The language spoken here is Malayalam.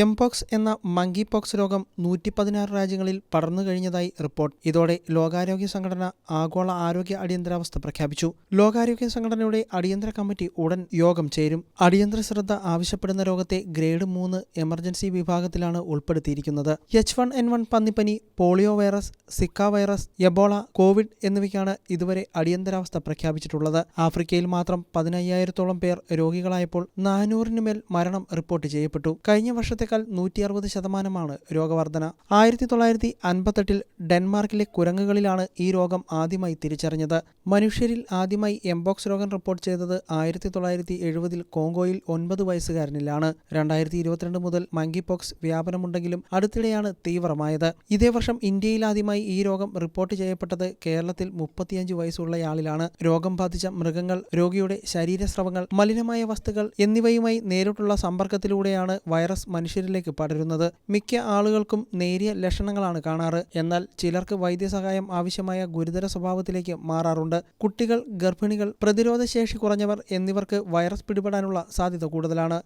എംപോക്സ് എന്ന മങ്കി പോക്സ് രോഗം നൂറ്റി പതിനാറ് രാജ്യങ്ങളിൽ പടർന്നു കഴിഞ്ഞതായി റിപ്പോർട്ട്. ഇതോടെ ലോകാരോഗ്യ സംഘടന ആഗോള ആരോഗ്യ അടിയന്തരാവസ്ഥ പ്രഖ്യാപിച്ചു. ലോകാരോഗ്യ സംഘടനയുടെ അടിയന്തര കമ്മിറ്റി ഉടൻ യോഗം ചേരും. അടിയന്തര ശ്രദ്ധ ആവശ്യപ്പെടുന്ന രോഗത്തെ ഗ്രേഡ് മൂന്ന് എമർജൻസി വിഭാഗത്തിലാണ് ഉൾപ്പെടുത്തിയിരിക്കുന്നത്. H one N one പന്നിപ്പനി polio virus Zika virus Ebola Covid എന്നിവയ്ക്കാണ് ഇതുവരെ അടിയന്തരാവസ്ഥ പ്രഖ്യാപിച്ചിട്ടുള്ളത്. ആഫ്രിക്കയിൽ മാത്രം പതിനയ്യായിരത്തോളം പേർ രോഗികളായപ്പോൾ നാനൂറിന് മേൽ മരണം റിപ്പോർട്ട് ചെയ്യപ്പെട്ടു. കഴിഞ്ഞ വർഷത്തേക്കാൾ നൂറ്റി അറുപത് ശതമാനമാണ് രോഗവർധന. ആയിരത്തി തൊള്ളായിരത്തി അൻപത്തെട്ടിൽ ഡെൻമാർക്കിലെ കുരങ്ങുകളിലാണ് ഈ രോഗം ആദ്യമായി തിരിച്ചറിഞ്ഞത്. മനുഷ്യരിൽ ആദ്യമായി എംബോക്സ് രോഗം റിപ്പോർട്ട് ചെയ്തത് ആയിരത്തി തൊള്ളായിരത്തി എഴുപതിൽ കോങ്കോയിൽ ഒൻപത് വയസ്സുകാരനിലാണ്. രണ്ടായിരത്തി ഇരുപത്തിരണ്ട് മുതൽ മങ്കി പോക്സ് വ്യാപനമുണ്ടെങ്കിലും അടുത്തിടെയാണ് തീവ്രമായത്. ഇതേ വർഷം ഇന്ത്യയിൽ ആദ്യമായി ഈ രോഗം റിപ്പോർട്ട് ചെയ്യപ്പെട്ടത് കേരളത്തിൽ മുപ്പത്തിയഞ്ച് വയസ്സുള്ളയാളിലാണ്. രോഗം ബാധിച്ച മൃഗങ്ങൾ രോഗിയുടെ ശരീരസ്രവങ്ങൾ മലിനമായ വസ്തുക്കൾ എന്നിവയുമായി നേരിട്ടുള്ള സമ്പർക്കത്തിലൂടെയാണ് വൈറസ് മനുഷ്യരിലേക്ക് പടരുന്നത്. മിക്ക ആളുകൾക്കും നേരിയ ലക്ഷണങ്ങളാണ് കാണാറ്. എന്നാൽ ചിലർക്ക് വൈദ്യസഹായം ആവശ്യമായ ഗുരുതര സ്വഭാവത്തിലേക്ക് മാറാറുണ്ട്. കുട്ടികൾ ഗർഭിണികൾ പ്രതിരോധശേഷി കുറഞ്ഞവർ എന്നിവർക്ക് വൈറസ് പിടിപെടാനുള്ള സാധ്യത കൂടുതലാണ്.